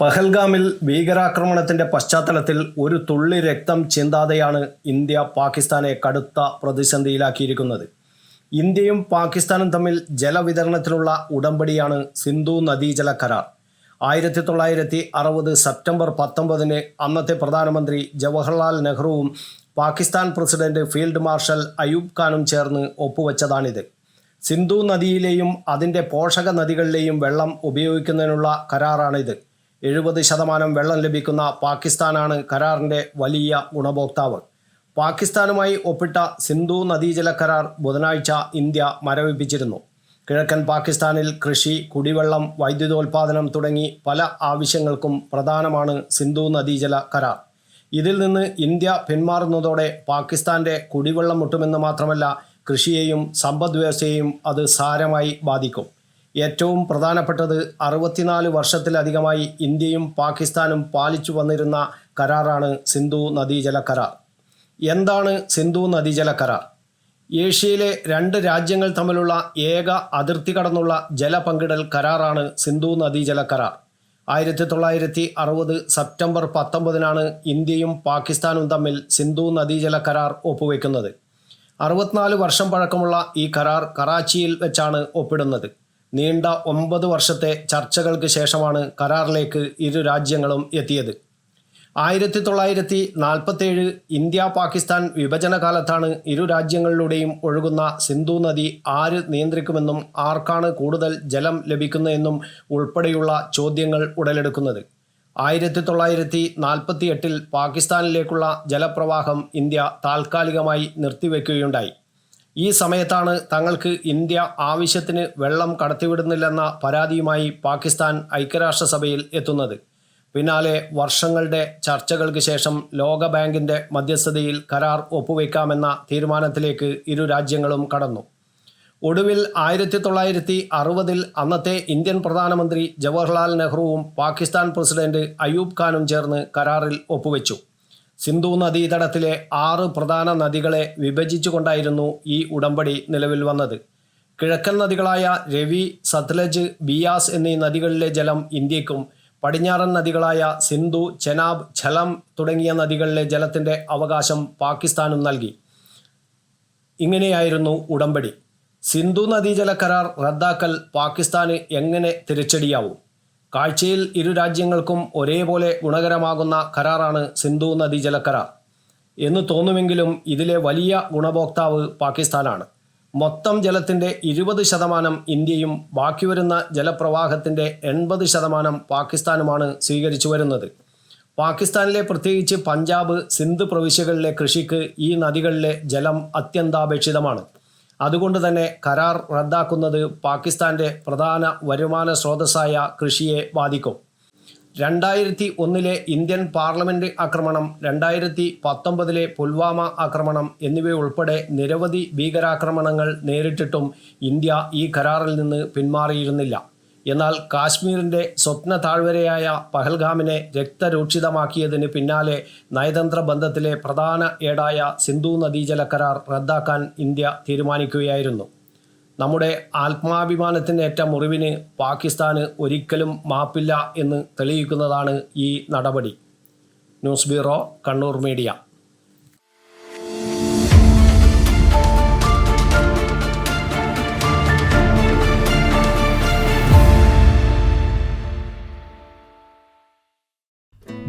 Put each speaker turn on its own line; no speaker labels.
പഹൽഗാമിൽ ഭീകരാക്രമണത്തിന്റെ പശ്ചാത്തലത്തിൽ ഒരു തുള്ളി രക്തം ചിന്താതെയാണ് ഇന്ത്യ പാകിസ്ഥാനെ കടുത്ത പ്രതിസന്ധിയിലാക്കിയിരിക്കുന്നത്. ഇന്ത്യയും പാകിസ്ഥാനും തമ്മിൽ ജലവിതരണത്തിലുള്ള ഉടമ്പടിയാണ് സിന്ധു നദീജല കരാർ. ആയിരത്തി തൊള്ളായിരത്തി അറുപത് സെപ്റ്റംബർ പത്തൊമ്പതിന് അന്നത്തെ പ്രധാനമന്ത്രി Jawaharlal നെഹ്റുവും Pakistan president field marshal Ayub ഖാനും ചേർന്ന് ഒപ്പുവെച്ചതാണിത്. സിന്ധു നദിയിലെയും അതിന്റെ പോഷക നദികളിലെയും വെള്ളം ഉപയോഗിക്കുന്നതിനുള്ള കരാറാണിത്. എഴുപത് ശതമാനം വെള്ളം ലഭിക്കുന്ന പാകിസ്ഥാനാണ് കരാറിന്റെ വലിയ ഗുണഭോക്താവ്. പാകിസ്ഥാനുമായി ഒപ്പിട്ട സിന്ധു നദീജല കരാർ ബുധനാഴ്ച ഇന്ത്യ മരവിപ്പിച്ചിരുന്നു. കിഴക്കൻ പാകിസ്ഥാനിൽ കൃഷി കുടിവെള്ളം വൈദ്യുതോൽപാദനം തുടങ്ങി പല ആവശ്യങ്ങൾക്കും പ്രധാനമാണ് സിന്ധു നദീജല കരാർ. ഇതിൽ നിന്ന് ഇന്ത്യ പിന്മാറുന്നതോടെ പാകിസ്ഥാന്റെ കുടിവെള്ളം മുട്ടുമെന്ന് മാത്രമല്ല കൃഷിയെയും സമ്പദ്വ്യവസ്ഥയെയും അത് സാരമായി ബാധിക്കും. ഏറ്റവും പ്രധാനപ്പെട്ടത് അറുപത്തിനാല് വർഷത്തിലധികമായി ഇന്ത്യയും പാകിസ്ഥാനും പാലിച്ചു വന്നിരുന്ന കരാറാണ് സിന്ധു നദീജല കരാർ. എന്താണ് സിന്ധു നദീജല കരാർ? ഏഷ്യയിലെ രണ്ട് രാജ്യങ്ങൾ തമ്മിലുള്ള ഏക അതിർത്തി കടന്നുള്ള ജല പങ്കിടൽ കരാറാണ് സിന്ധു നദീജല കരാർ. ആയിരത്തി തൊള്ളായിരത്തി അറുപത് സെപ്റ്റംബർ പത്തൊമ്പതിനാണ് ഇന്ത്യയും പാകിസ്ഥാനും തമ്മിൽ സിന്ധു നദീജല കരാർ ഒപ്പുവെക്കുന്നത്. അറുപത്തിനാല് വർഷം പഴക്കമുള്ള ഈ കരാർ കറാച്ചിയിൽ വെച്ചാണ് ഒപ്പിടുന്നത്. നീണ്ട ഒമ്പത് വർഷത്തെ ചർച്ചകൾക്ക് ശേഷമാണ് കരാറിലേക്ക് ഇരു രാജ്യങ്ങളും എത്തിയത്. ആയിരത്തി തൊള്ളായിരത്തി നാൽപ്പത്തേഴ് ഇന്ത്യ പാകിസ്ഥാൻ വിഭജന കാലത്താണ് ഇരു രാജ്യങ്ങളിലൂടെയും ഒഴുകുന്ന സിന്ധു നദി ആര് നിയന്ത്രിക്കുമെന്നും ആർക്കാണ് കൂടുതൽ ജലം ലഭിക്കുന്നതെന്നും ഉൾപ്പെടെയുള്ള ചോദ്യങ്ങൾ ഉടലെടുക്കുന്നത്. ആയിരത്തി തൊള്ളായിരത്തി നാൽപ്പത്തി എട്ടിൽ പാകിസ്ഥാനിലേക്കുള്ള ജലപ്രവാഹം ഇന്ത്യ താൽക്കാലികമായി നിർത്തിവെക്കുകയുണ്ടായി. ഈ സമയത്താണ് തങ്ങൾക്ക് ഇന്ത്യ ആവശ്യത്തിന് വെള്ളം കടത്തിവിടുന്നില്ലെന്ന പരാതിയുമായി പാകിസ്ഥാൻ ഐക്യരാഷ്ട്രസഭയിൽ എത്തുന്നത്. പിന്നാലെ വർഷങ്ങളുടെ ചർച്ചകൾക്ക് ശേഷം ലോകബാങ്കിന്റെ മധ്യസ്ഥതയിൽ കരാർ ഒപ്പുവെക്കാമെന്ന തീരുമാനത്തിലേക്ക് ഇരു രാജ്യങ്ങളും കടന്നു. ഒടുവിൽ ആയിരത്തി തൊള്ളായിരത്തി അറുപതിൽ അന്നത്തെ ഇന്ത്യൻ പ്രധാനമന്ത്രി ജവഹർലാൽ നെഹ്റുവും പാകിസ്ഥാൻ പ്രസിഡന്റ് അയൂബ് ഖാനും ചേർന്ന് കരാറിൽ ഒപ്പുവെച്ചു. സിന്ധു നദീതടത്തിലെ ആറ് പ്രധാന നദികളെ വിഭജിച്ചുകൊണ്ടായിരുന്നു ഈ ഉടമ്പടി നിലവിൽ വന്നത്. കിഴക്കൻ നദികളായ രവി സത്ലജ് ബിയാസ് എന്നീ നദികളിലെ ജലം ഇന്ത്യക്കും പടിഞ്ഞാറൻ നദികളായ സിന്ധു ചെനാബ് ഝലം തുടങ്ങിയ നദികളിലെ ജലത്തിന്റെ അവകാശം പാകിസ്ഥാനും നൽകി. ഇങ്ങനെയായിരുന്നു ഉടമ്പടി. സിന്ധു നദീജല കരാർ റദ്ദാക്കൽ പാകിസ്ഥാന് എങ്ങനെ തിരിച്ചടിയാവും? കാഴ്ചയിൽ ഇരു രാജ്യങ്ങൾക്കും ഒരേപോലെ ഗുണകരമാകുന്ന കരാറാണ് സിന്ധു നദി കരാർ എന്ന് തോന്നുമെങ്കിലും ഇതിലെ വലിയ ഗുണഭോക്താവ് പാകിസ്ഥാനാണ്. മൊത്തം ജലത്തിന്റെ ഇരുപത് ശതമാനം ഇന്ത്യയും ബാക്കി വരുന്ന ജലപ്രവാഹത്തിന്റെ എൺപത് ശതമാനം പാകിസ്ഥാനുമാണ് സ്വീകരിച്ചു വരുന്നത്. പാകിസ്ഥാനിലെ പ്രത്യേകിച്ച് പഞ്ചാബ് സിന്ധു പ്രവിശ്യകളിലെ കൃഷിക്ക് ഈ നദികളിലെ ജലം അത്യന്താപേക്ഷിതമാണ്. അതുകൊണ്ട് തന്നെ കരാർ റദ്ദാക്കുന്നത് പാകിസ്ഥാന്റെ പ്രധാന വരുമാന സ്രോതസ്സായ കൃഷിയെ ബാധിക്കും. രണ്ടായിരത്തി ഒന്നിലെ ഇന്ത്യൻ പാർലമെന്റ് ആക്രമണം രണ്ടായിരത്തി പത്തൊമ്പതിലെ പുൽവാമ ആക്രമണം എന്നിവയുൾപ്പെടെ നിരവധി ഭീകരാക്രമണങ്ങൾ നേരിട്ടിട്ടും ഇന്ത്യ ഈ കരാറിൽ നിന്ന് പിന്മാറിയിരുന്നില്ല. എന്നാൽ കാശ്മീരിന്റെ സ്വപ്ന താഴ്വരയായ പഹൽഗാമിനെ രക്തരൂക്ഷിതമാക്കിയതിന് പിന്നാലെ നയതന്ത്ര ബന്ധത്തിലെ പ്രധാന ഏടായ സിന്ധു നദീജല കരാർ റദ്ദാക്കാൻ ഇന്ത്യ തീരുമാനിക്കുകയായിരുന്നു. നമ്മുടെ ആത്മാഭിമാനത്തിനേറ്റ മുറിവിന് പാകിസ്ഥാന് ഒരിക്കലും മാപ്പില്ല എന്ന് തെളിയിക്കുന്നതാണ് ഈ നടപടി. News bureau Kannur media.